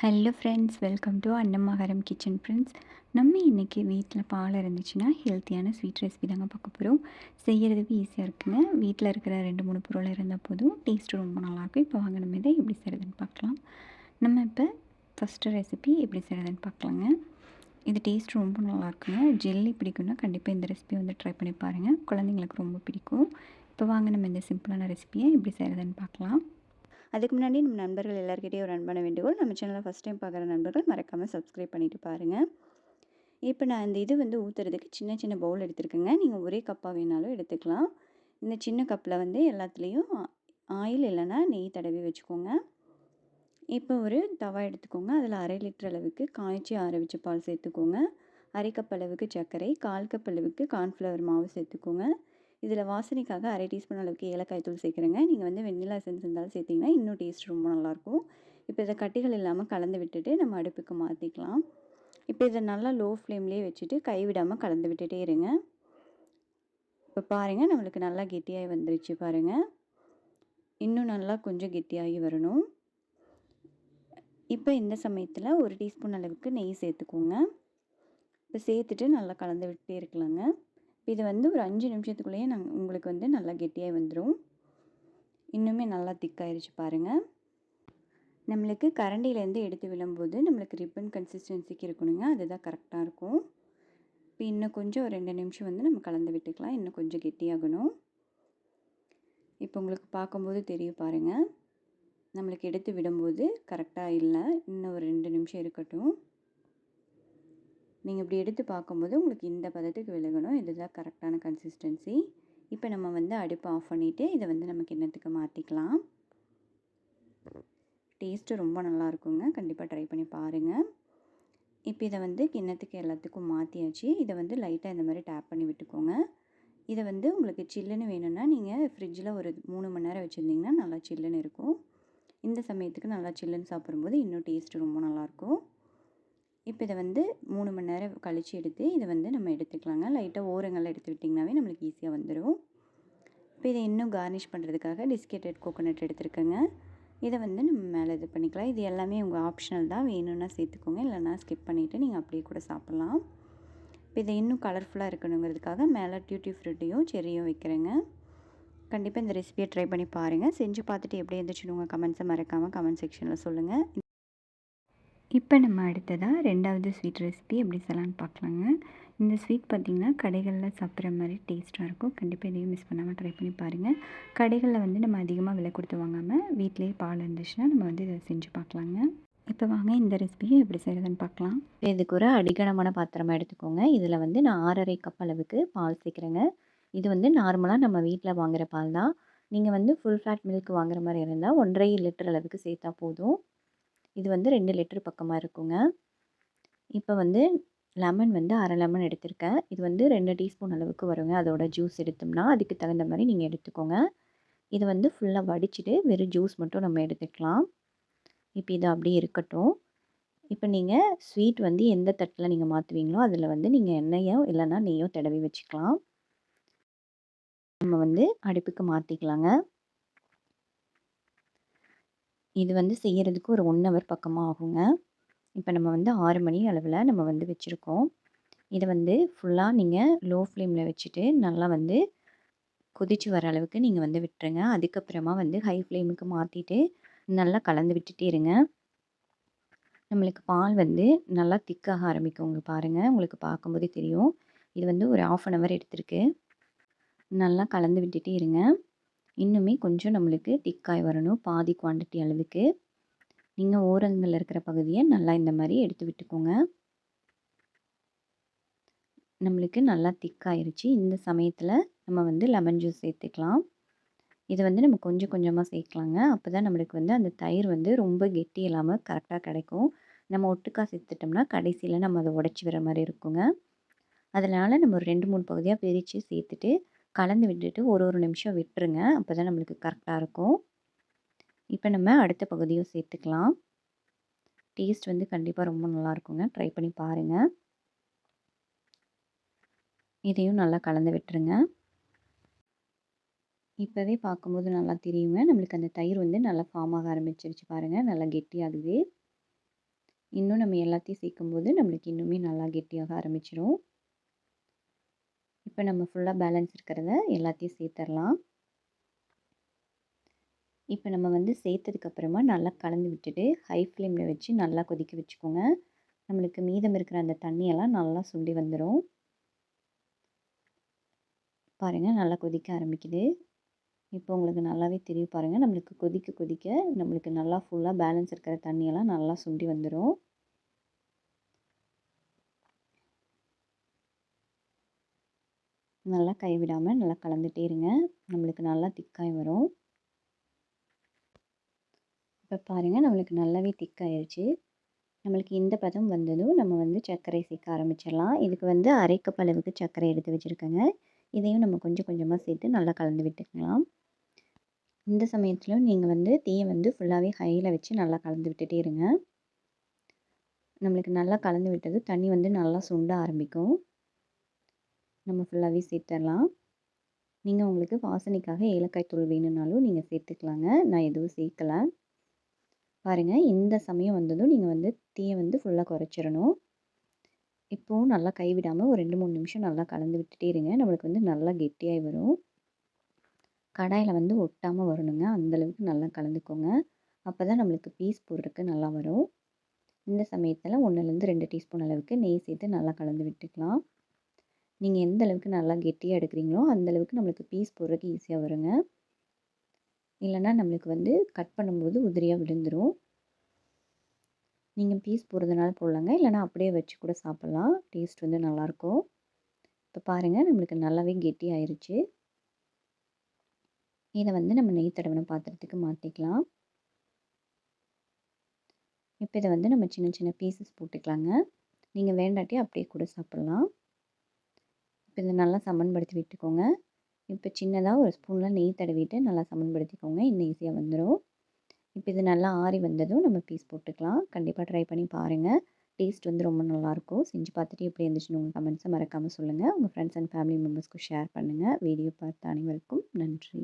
Hello friends welcome to Annamakaram kitchen friends நம்ம இன்றைக்கி வீட்டில் பால் இருந்துச்சுன்னா ஹெல்த்தியான ஸ்வீட் ரெசிபி தாங்க பார்க்க போகிறோம் செய்கிறதுக்கு ஈஸியாக இருக்குங்க. வீட்டில் இருக்கிற ரெண்டு மூணு பொருள் இருந்தால் போதும். டேஸ்ட்டு ரொம்ப நல்லாயிருக்கும் இப்போ வாங்க நம்ம இதை எப்படி செய்கிறதுன்னு பார்க்கலாம். நம்ம இப்போ ஃபஸ்ட்டு ரெசிபி எப்படி செய்கிறதுன்னு பார்க்கலாங்க. இது டேஸ்ட் ரொம்ப நல்லாயிருக்குங்க ஜெல்லி பிடிக்கும்னா கண்டிப்பாக இந்த ரெசிபி வந்து ட்ரை பண்ணி பாருங்கள் குழந்தைங்களுக்கு ரொம்ப பிடிக்கும். இப்போ வாங்க நம்ம இந்த சிம்பிளான ரெசிபியை எப்படி செய்கிறதுன்னு பார்க்கலாம். அதுக்கு முன்னாடி நம்ம நண்பர்கள் எல்லாருக்கிட்டையும் ஒரு அன்பான வேண்டுகோள். நம்ம சேனலை ஃபஸ்ட் டைம் பார்க்குற நண்பர்கள் மறக்காமல் சப்ஸ்கிரைப் பண்ணிவிட்டு பாருங்கள் இப்போ நான் இந்த இது வந்து ஊற்றுறதுக்கு சின்ன சின்ன பவுல் எடுத்துருக்கேங்க. நீங்கள் ஒரே கப்பாக வேணாலும் எடுத்துக்கலாம். இந்த சின்ன கப்பில் வந்து எல்லாத்துலேயும் ஆயில் இல்லைன்னா நெய் தடவி வச்சுக்கோங்க. இப்போ ஒரு தவா எடுத்துக்கோங்க. அதில் அரை லிட்டர் அளவுக்கு காய்ச்சி ஆற வச்ச பால் சேர்த்துக்கோங்க. அரை கப் அளவுக்கு சர்க்கரை கால் கப் அளவுக்கு கார்ன்ஃப்ளவர் மாவு சேர்த்துக்கோங்க. இதில் வாசனைக்காக அரை டீஸ்பூன் அளவுக்கு ஏலக்காய் தூள் சேர்க்குறேங்க. நீங்கள் வந்து வெண்ணிலா எசன்ஸ் இருந்தாலும் சேர்த்திங்கன்னா இன்னும் டேஸ்ட் ரொம்ப நல்லாயிருக்கும். இப்போ இதை கட்டிகள் இல்லாமல் கலந்து விட்டுட்டு நம்ம அடுப்புக்கு மாற்றிக்கலாம். இப்போ இதை நல்லா லோ ஃப்ளேம்லேயே வச்சுட்டு கைவிடாமல் கலந்து விட்டுட்டே இருங்க. இப்போ பாருங்கள் நம்மளுக்கு நல்லா கெட்டியாகி வந்துருச்சு பாருங்கள் இன்னும் நல்லா கொஞ்சம் கெட்டியாகி வரணும். இப்போ இந்த சமயத்தில் ஒரு டீஸ்பூன் அளவுக்கு நெய் சேர்த்துக்கோங்க. இப்போ சேர்த்துட்டு நல்லா கலந்து விட்டே இருக்கலாங்க. இது வந்து ஒரு அஞ்சு நிமிஷத்துக்குள்ளேயே நாங்கள் உங்களுக்கு வந்து நல்லா கெட்டியாக வந்துடும் இன்னுமே நல்லா திக்காயிருச்சு பாருங்கள் நம்மளுக்கு கரண்டிலேருந்து எடுத்து விழும்போது நம்மளுக்கு ரிப்பன் கன்சிஸ்டன்சிக்கு இருக்கணுங்க. அதுதான் கரெக்டாக இருக்கும். இப்போ இன்னும் கொஞ்சம் ஒரு ரெண்டு நிமிஷம் வந்து நம்ம கலந்து விட்டுக்கலாம். இன்னும் கொஞ்சம் கெட்டியாகணும். இப்போ உங்களுக்கு பார்க்கும்போது தெரியும் பாருங்கள் நம்மளுக்கு எடுத்து விடும்போது கரெக்டாக இல்லை. இன்னும் ஒரு ரெண்டு நிமிஷம் இருக்கட்டும். நீங்கள் இப்படி எடுத்து பார்க்கும்போது உங்களுக்கு இந்த பதத்துக்கு விலகணும். இதுதான் கரெக்டான கன்சிஸ்டன்சி இப்போ நம்ம வந்து அடுப்பை ஆஃப் பண்ணிவிட்டு இதை வந்து நம்ம கிண்ணத்துக்கு மாற்றிக்கலாம் டேஸ்ட்டு ரொம்ப நல்லா இருக்குங்க. கண்டிப்பாக ட்ரை பண்ணி பாருங்கள் இப்போ இதை வந்து கிண்ணத்துக்கு எல்லாத்துக்கும் மாற்றியாச்சு இதை வந்து லைட்டாக இந்த மாதிரி டேப் பண்ணி விட்டுக்கோங்க. இதை வந்து உங்களுக்கு சில்லுன்னு வேணும்னா நீங்கள் ஃப்ரிட்ஜில் ஒரு மூணு மணி நேரம் வச்சுருந்தீங்கன்னா நல்லா சில்லுன்னு இருக்கும். இந்த சமயத்துக்கு நல்லா சில்லுன்னு சாப்பிடும்போது இன்னும் டேஸ்ட்டு ரொம்ப நல்லாயிருக்கும் இப்போ இதை வந்து மூணு மணி நேரம் கழித்து எடுத்து இதை வந்து நம்ம எடுத்துக்கலாங்க. லைட்டாக ஓரங்களில் எடுத்து விட்டிங்கனாவே நம்மளுக்கு ஈஸியாக வந்துடும் இப்போ இதை இன்னும் கார்னிஷ் பண்ணுறதுக்காக டிஸ்கேட்டட் கோகோனட் எடுத்துருக்கேங்க. இதை வந்து நம்ம மேலே இது பண்ணிக்கலாம். இது எல்லாமே உங்கள் ஆப்ஷனல் தான். வேணும்னா சேர்த்துக்கோங்க. இல்லைனா ஸ்கிப் பண்ணிவிட்டு நீங்கள் அப்படியே கூட சாப்பிட்லாம். இப்போ இதை இன்னும் கலர்ஃபுல்லாக இருக்கணுங்கிறதுக்காக மேலே டியூட்டி ஃப்ரூட்டையும் செரியும் வைக்கிறேங்க. கண்டிப்பாக இந்த ரெசிபியை ட்ரை பண்ணி பாருங்கள் செஞ்சு பார்த்துட்டு எப்படி இருந்துச்சுன்னு உங்கள் கமெண்ட்ஸை மறக்காமல் கமெண்ட் செக்ஷனில் சொல்லுங்கள் இப்போ நம்ம அடுத்ததாக ரெண்டாவது ஸ்வீட் ரெசிபி எப்படி செய்யலான்னு பார்க்கலாங்க. இந்த ஸ்வீட் பார்த்திங்கன்னா கடைகளில் சாப்பிட்ற மாதிரி டேஸ்ட்டாக இருக்கும். கண்டிப்பாக இதையும் மிஸ் பண்ணாமல் ட்ரை பண்ணி பாருங்கள் கடைகளில் வந்து நம்ம அதிகமாக விலை கொடுத்து வாங்காமல் வீட்டிலேயே பால் இருந்துச்சுன்னா நம்ம வந்து இதை செஞ்சு பார்க்கலாங்க. இப்போ வாங்க இந்த ரெசிபியும் எப்படி செய்கிறதுன்னு பார்க்கலாம். இதுக்கு ஒரு அடிகனமான பாத்திரமாக எடுத்துக்கோங்க. இதில் வந்து நான் ஆறரை கப் அளவுக்கு பால் சேர்க்குறேங்க. இது வந்து நார்மலாக நம்ம வீட்டில் வாங்குகிற பால் தான். நீங்கள் வந்து ஃபுல் ஃபேட் மில்க் வாங்குற மாதிரி இருந்தால் ஒன்றரை லிட்டர் அளவுக்கு சேர்த்தா போதும். இது வந்து ரெண்டு லிட்டர் பக்கமாக இருக்குங்க. இப்போ வந்து லெமன் வந்து அரை லெமன் எடுத்திருக்கேன். இது வந்து ரெண்டு டீஸ்பூன் அளவுக்கு வருங்க. அதோட ஜூஸ் எடுத்தோம்னா அதுக்கு தகுந்த மாதிரி நீங்கள் எடுத்துக்கோங்க. இது வந்து ஃபுல்லாக வடிச்சிட்டு வெறும் ஜூஸ் மட்டும் நம்ம எடுத்துக்கலாம். இப்போ இது அப்படியே இருக்கட்டும். இப்போ நீங்கள் ஸ்வீட் வந்து எந்த தட்டில் நீங்கள் மாற்றுவீங்களோ அதில் வந்து நீங்கள் எண்ணெயோ இல்லைன்னா நெய்யோ தடவி வச்சுக்கலாம். நம்ம வந்து அடுப்புக்கு மாற்றிக்கலாங்க இது வந்து செய்கிறதுக்கு ஒரு ஒன் ஹவர் பக்கமாக ஆகுங்க. இப்போ நம்ம வந்து ஆறு மணி அளவில் நம்ம வந்து வச்சுருக்கோம். இதை வந்து ஃபுல்லாக நீங்கள் லோ ஃப்ளேமில் வச்சுட்டு நல்லா வந்து கொதித்து வர அளவுக்கு நீங்கள் வந்து விட்டுருங்க. அதுக்கப்புறமா வந்து ஹை ஃப்ளேமுக்கு மாற்றிட்டு நல்லா கலந்து விட்டுட்டே இருங்க. நம்மளுக்கு பால் வந்து நல்லா திக்காக ஆரம்பிக்கும் உங்களுக்கு பாருங்கள் உங்களுக்கு பார்க்கும்போதே தெரியும். இது வந்து ஒரு ஆஃப் அன் ஹவர் எடுத்திருக்கு. நல்லா கலந்து விட்டுட்டே இருங்க. இன்னுமே கொஞ்சம் நம்மளுக்கு திக்காய் வரணும். பாதி குவான்டிட்டி அளவுக்கு. நீங்கள் ஓரங்களில் இருக்கிற பகுதியை நல்லா இந்த மாதிரி எடுத்து விட்டுக்கோங்க. நம்மளுக்கு நல்லா திக்காயிருச்சு. இந்த சமயத்தில் நம்ம வந்து லெமன் ஜூஸ் சேர்த்துக்கலாம். இதை வந்து நம்ம கொஞ்சம் கொஞ்சமாக சேர்க்கலாங்க. அப்போ தான் நம்மளுக்கு வந்து அந்த தயிர் வந்து ரொம்ப கெட்டி இல்லாமல் கரெக்டாக கிடைக்கும். நம்ம ஒட்டுக்காக சேர்த்துட்டோம்னா கடைசியில் நம்ம அதை உடச்சி வர மாதிரி இருக்குங்க. அதனால் நம்ம ஒரு ரெண்டு மூணு பகுதியாக பிரித்து சேர்த்துட்டு கலந்து விட்டுட்டு ஒரு ஒரு நிமிஷம் விட்டுருங்க. அப்போ தான் நம்மளுக்கு கரெக்டாக இருக்கும். இப்போ நம்ம அடுத்த பகுதியும் சேர்த்துக்கலாம். டேஸ்ட் வந்து கண்டிப்பாக ரொம்ப நல்லாயிருக்குங்க ட்ரை பண்ணி பாருங்கள் இதையும் நல்லா கலந்து விட்டுருங்க. இப்போவே பார்க்கும்போது நல்லா தெரியுங்க. நம்மளுக்கு அந்த தயிர் வந்து நல்லா ஃபார்ம் ஆக ஆரம்பிச்சிருச்சு பாருங்கள் நல்லா கெட்டியாகுது. இன்னும் நம்ம எல்லாத்தையும் சேர்க்கும்போது நம்மளுக்கு இன்னுமே நல்லா கெட்டியாக ஆரம்பிச்சிடும் இப்போ நம்ம ஃபுல்லாக பேலன்ஸ் இருக்கிறத எல்லாத்தையும் சேர்த்துடலாம் இப்போ நம்ம வந்து சேர்த்ததுக்கப்புறமா நல்லா கலந்து விட்டுட்டு ஹை ஃப்ளேமில் வச்சு நல்லா கொதிக்க வச்சுக்கோங்க. நம்மளுக்கு மீதம் இருக்கிற அந்த தண்ணியெல்லாம் நல்லா சுண்டி வந்துடும் பாருங்கள் நல்லா கொதிக்க ஆரம்பிக்குது. இப்போ உங்களுக்கு நல்லாவே தெரியும் பாருங்கள் நம்மளுக்கு கொதிக்க கொதிக்க நம்மளுக்கு நல்லா ஃபுல்லாக பேலன்ஸ் இருக்கிற தண்ணியெல்லாம் நல்லா சுண்டி வந்துடும் நல்லா கைவிடாமல் நல்லா கலந்துகிட்டே இருங்க. நம்மளுக்கு நல்லா திக்காய் வரும். இப்போ பாருங்கள் நம்மளுக்கு நல்லாவே திக்காயிருச்சு. நம்மளுக்கு இந்த பதம் வந்ததும் நம்ம வந்து சர்க்கரை சேர்க்க ஆரம்பிச்சிடலாம். இதுக்கு வந்து அரை அளவுக்கு சர்க்கரை எடுத்து வச்சுருக்கேங்க. இதையும் நம்ம கொஞ்சம் கொஞ்சமாக சேர்த்து நல்லா கலந்து விட்டுக்கலாம். இந்த சமயத்தில் நீங்கள் வந்து தீயை வந்து ஃபுல்லாகவே ஹையில் வச்சு நல்லா கலந்து விட்டுட்டே இருங்க. நம்மளுக்கு நல்லா கலந்து விட்டது தண்ணி வந்து நல்லா சுண்ட ஆரம்பிக்கும். நம்ம ஃபுல்லாகவே சேர்த்துடலாம் நீங்கள் உங்களுக்கு வாசனைக்காக ஏலக்காய் தூள் வேணும்னாலும் நீங்கள் சேர்த்துக்கலாங்க நான் எதுவும் சேர்க்கலை பாருங்கள் இந்த சமயம் வந்ததும் நீங்கள் வந்து தீயை வந்து ஃபுல்லாக குறைச்சிடணும் இப்போவும் நல்லா கைவிடாமல் ஒரு ரெண்டு மூணு நிமிஷம் நல்லா கலந்து விட்டுட்டே இருங்க. நம்மளுக்கு வந்து நல்லா கெட்டியாகி வரும். கடாயில் வந்து ஒட்டாமல் வரணுங்க. அந்தளவுக்கு நல்லா கலந்துக்கோங்க. அப்போ தான் நம்மளுக்கு பீஸ் போடுறதுக்கு நல்லா வரும். இந்த சமயத்தில் ஒன்றுலேருந்து ரெண்டு டீஸ்பூன் அளவுக்கு நெய் சேர்த்து நல்லா கலந்து விட்டுக்கலாம். நீங்கள் எந்த அளவுக்கு நல்லா கெட்டியாக எடுக்கிறீங்களோ அந்தளவுக்கு நம்மளுக்கு பீஸ் போடுறதுக்கு ஈஸியாக வருங்க. இல்லைன்னா நம்மளுக்கு வந்து கட் பண்ணும்போது உதிரியாக விழுந்துடும் நீங்கள் பீஸ் போடுறதுனால போடலாங்க. இல்லைனா அப்படியே வச்சு கூட சாப்பிட்லாம். டேஸ்ட் வந்து நல்லாயிருக்கும் இப்போ பாருங்கள் நம்மளுக்கு நல்லாவே கெட்டி ஆயிடுச்சு இதை வந்து நம்ம நெய் தடவின பாத்திரத்துக்கு மாற்றிக்கலாம் இப்போ இதை வந்து நம்ம சின்ன சின்ன பீசஸ் போட்டுக்கலாங்க. நீங்கள் வேண்டாட்டி அப்படியே கூட சாப்பிட்லாம். இப்போ இதை நல்லா சமன்படுத்தி விட்டுக்கோங்க. இப்போ சின்னதாக ஒரு ஸ்பூனில் நெய் தடவிட்டு நல்லா சமன்படுத்திக்கோங்க. இன்னும் ஈஸியாக வந்துடும் இப்போ இது நல்லா ஆறி வந்ததும் நம்ம பீஸ் போட்டுக்கலாம். கண்டிப்பாக ட்ரை பண்ணி பாருங்கள் டேஸ்ட் வந்து ரொம்ப நல்லாயிருக்கும். செஞ்சு பார்த்துட்டு எப்படி இருந்துச்சுன்னு உங்கள் கமெண்ட்ஸை மறக்காமல் சொல்லுங்கள் உங்கள் ஃப்ரெண்ட்ஸ் அண்ட் ஃபேமிலி மெம்பர்ஸ்க்கு ஷேர் பண்ணுங்கள் வீடியோ பார்த்த அனைவருக்கும் நன்றி.